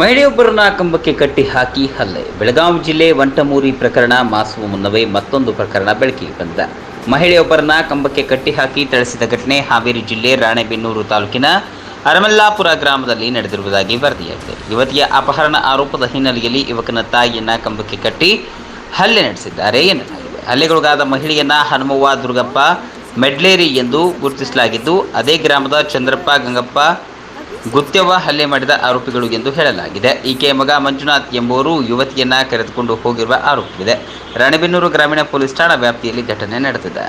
ಮಹಿಳೆಯೊಬ್ಬರನ್ನ ಕಂಬಕ್ಕೆ ಕಟ್ಟಿ ಹಾಕಿ ಹಲ್ಲೆ. ಬೆಳಗಾವಿ ಜಿಲ್ಲೆ ವಂಟಮೂರಿ ಪ್ರಕರಣ ಮಾಸುವ ಮುನ್ನವೇ ಮತ್ತೊಂದು ಪ್ರಕರಣ ಬೆಳಕಿಗೆ ಬಂದ ಮಹಿಳೆಯೊಬ್ಬರನ್ನ ಕಂಬಕ್ಕೆ ಕಟ್ಟಿ ಹಾಕಿ ಥಳಿಸಿದ ಘಟನೆ ಹಾವೇರಿ ಜಿಲ್ಲೆ ರಾಣೆಬೆನ್ನೂರು ತಾಲೂಕಿನ ಅರಮಲ್ಲಾಪುರ ಗ್ರಾಮದಲ್ಲಿ ನಡೆದಿರುವುದಾಗಿ ವರದಿಯಾಗಿದೆ. ಯುವತಿಯ ಅಪಹರಣ ಆರೋಪದ ಹಿನ್ನೆಲೆಯಲ್ಲಿ ಯುವಕನ ತಾಯಿಯನ್ನ ಕಂಬಕ್ಕೆ ಕಟ್ಟಿ ಹಲ್ಲೆ ನಡೆಸಿದ್ದಾರೆ ಎನ್ನಲಾಗಿದೆ. ಹಲ್ಲೆಗೊಳಗಾದ ಮಹಿಳೆಯನ್ನ ಹನುಮವ್ವ ದುರ್ಗಪ್ಪ ಮೆಡ್ಲೇರಿ ಎಂದು ಗುರುತಿಸಲಾಗಿದ್ದು, ಅದೇ ಗ್ರಾಮದ ಚಂದ್ರಪ್ಪ ಗಂಗಪ್ಪ ಗುತ್ಯವ್ವ ಹಲ್ಲೆ ಮಾಡಿದ ಆರೋಪಿಗಳು ಎಂದು ಹೇಳಲಾಗಿದೆ. ಈಕೆಯ ಮಗ ಮಂಜುನಾಥ್ ಎಂಬುವರು ಯುವತಿಯನ್ನ ಕರೆದುಕೊಂಡು ಹೋಗಿರುವ ಆರೋಪವಿದೆ. ರಾಣೆಬೆನ್ನೂರು ಗ್ರಾಮೀಣ ಪೊಲೀಸ್ ಠಾಣಾ ವ್ಯಾಪ್ತಿಯಲ್ಲಿ ಘಟನೆ ನಡೆದಿದೆ.